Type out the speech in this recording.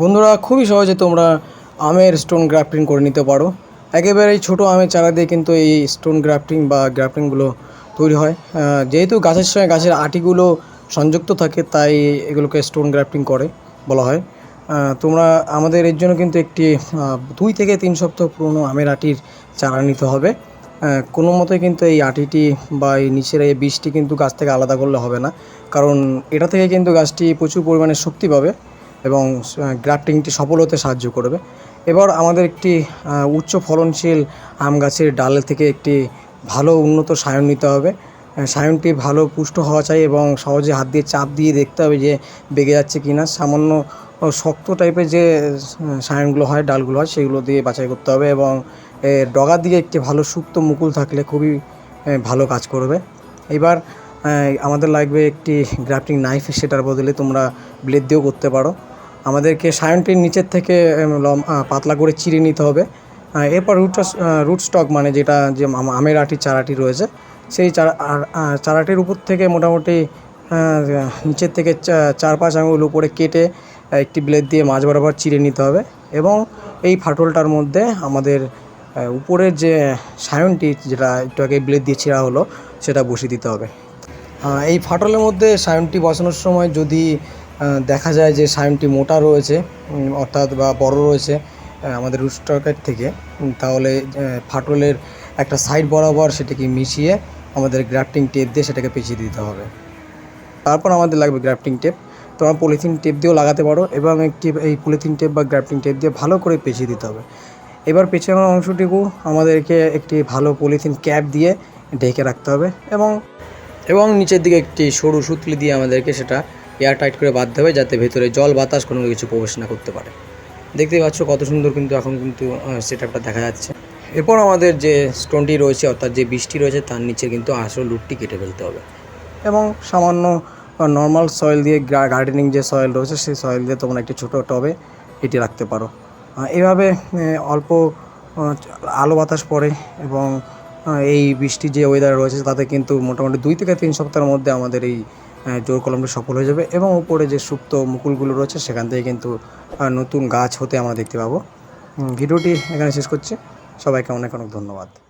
বন্ধুরা, খুবই সহজে তোমরা আমের স্টোন গ্রাফটিং করে নিতে পারো। একেবারেই ছোটো আমের চারা দিয়ে কিন্তু এই স্টোন গ্রাফটিং বা গ্রাফটিংগুলো তৈরি হয়। যেহেতু গাছের সঙ্গে গাছের আটিগুলো সংযুক্ত থাকে, তাই এগুলোকে স্টোন গ্রাফটিং করে বলা হয়। তোমরা আমাদের এর জন্য কিন্তু একটি দুই থেকে তিন সপ্তাহ পুরনো আমের আটির চারা নিতে হবে। কোনো মতে কিন্তু এই আটিটি বা এই নিচের এই বীজটি কিন্তু গাছ থেকে আলাদা করলে হবে না। কারণ এটা থেকে কিন্তু গাছটি প্রচুর পরিমাণে শক্তি পাবে। এবং গ্রাফটিংটি সফল হতে সাহায্য করবে। এবার আমাদের একটি উচ্চ ফলনশীল আম গাছের ডাল থেকে একটি ভালো উন্নত সায়ন নিতে হবে। সায়নটি ভালো পুষ্ট হওয়া চাই এবং সহজে হাত দিয়ে চাপ দিয়ে দেখতে হবে যে বেগে যাচ্ছে কি না সামান্য শক্ত টাইপের যে সায়নগুলো হয়, ডালগুলো হয়, সেগুলো দিয়ে বাছাই করতে হবে এবং ডগা দিয়ে একটি ভালো সুপ্ত মুকুল থাকলে খুবই ভালো কাজ করবে। এবার আমাদের লাগবে একটি গ্রাফটিং নাইফ, সেটার বদলে তোমরা ব্লেড দিয়েও করতে পারো। আমাদেরকে সায়নটির নিচের থেকে পাতলা করে চিড়ে নিতে হবে। এরপর রুট রুট স্টক মানে যেটা, যে আম- আমের আটি, চারাটি রয়েছে, সেই চারা চারাটির উপর থেকে মোটামুটি নিচের থেকে চার পাঁচ আঙুল উপরে কেটে একটি ব্লেড দিয়ে মাঝ বরাবর চিড়ে নিতে হবে। এবং এই ফাটলটার মধ্যে আমাদের উপরের যে সায়নটি, যেটা একটু আগে ব্লেড দিয়ে ছেঁড়া হলো, সেটা বসিয়ে দিতে হবে। এই ফাটলের মধ্যে সায়নটি বসানোর সময় যদি দেখা যায় যে সায়নটি মোটা রয়েছে অর্থাৎ বা বড় রয়েছে আমাদের রুস্টকের থেকে তাহলে ফাটলের একটা সাইড বরাবর সেটাকে মিশিয়ে আমাদের গ্রাফটিং টেপ দিয়ে সেটাকে পেঁচিয়ে দিতে হবে। তারপর আমাদের লাগবে গ্রাফটিং টেপ। তোমরা পলিথিন টেপ দিয়েও লাগাতে পারো এবং একটি, এই পলিথিন টেপ বা গ্রাফটিং টেপ দিয়ে ভালো করে পেঁচিয়ে দিতে হবে। এবার পেছানোর অংশটুকু আমাদেরকে একটি ভালো পলিথিন ক্যাপ দিয়ে ঢেকে রাখতে হবে এবং এবং নিচের দিকে একটি সরু সুতলি দিয়ে আমাদেরকে সেটা এয়ার টাইট করে বাঁধতে হবে যাতে ভেতরে জল, বাতাস কোনো কিছু প্রবেশ না করতে পারে। দেখতেই পাচ্ছ কত সুন্দর কিন্তু এখন কিন্তু সেট দেখা যাচ্ছে। এরপর আমাদের যে স্টোনটি রয়েছে, অর্থাৎ যে বৃষ্টি রয়েছে, তার নিচে কিন্তু আসল লুটটি কেটে ফেলতে হবে। এবং সামান্য নর্মাল সয়েল দিয়ে গার্ডেনিং যে সয়েল রয়েছে, সেই সয়েল দিয়ে তোমরা একটি ছোটো টবে এটি রাখতে পারো। এভাবে অল্প আলো বাতাস পড়ে এবং এই বৃষ্টি যে ওয়েদার রয়েছে তাতে কিন্তু মোটামুটি দুই থেকে তিন সপ্তাহের মধ্যে আমাদের এই জোর কলমটি সফল হয়ে যাবে এবং উপরে যে সুপ্ত মুকুলগুলো রয়েছে সেখান থেকে কিন্তু নতুন গাছ হতে আমরা দেখতে পাবো। ভিডিওটি এখানে শেষ করছি। সবাইকে অনেক অনেক ধন্যবাদ।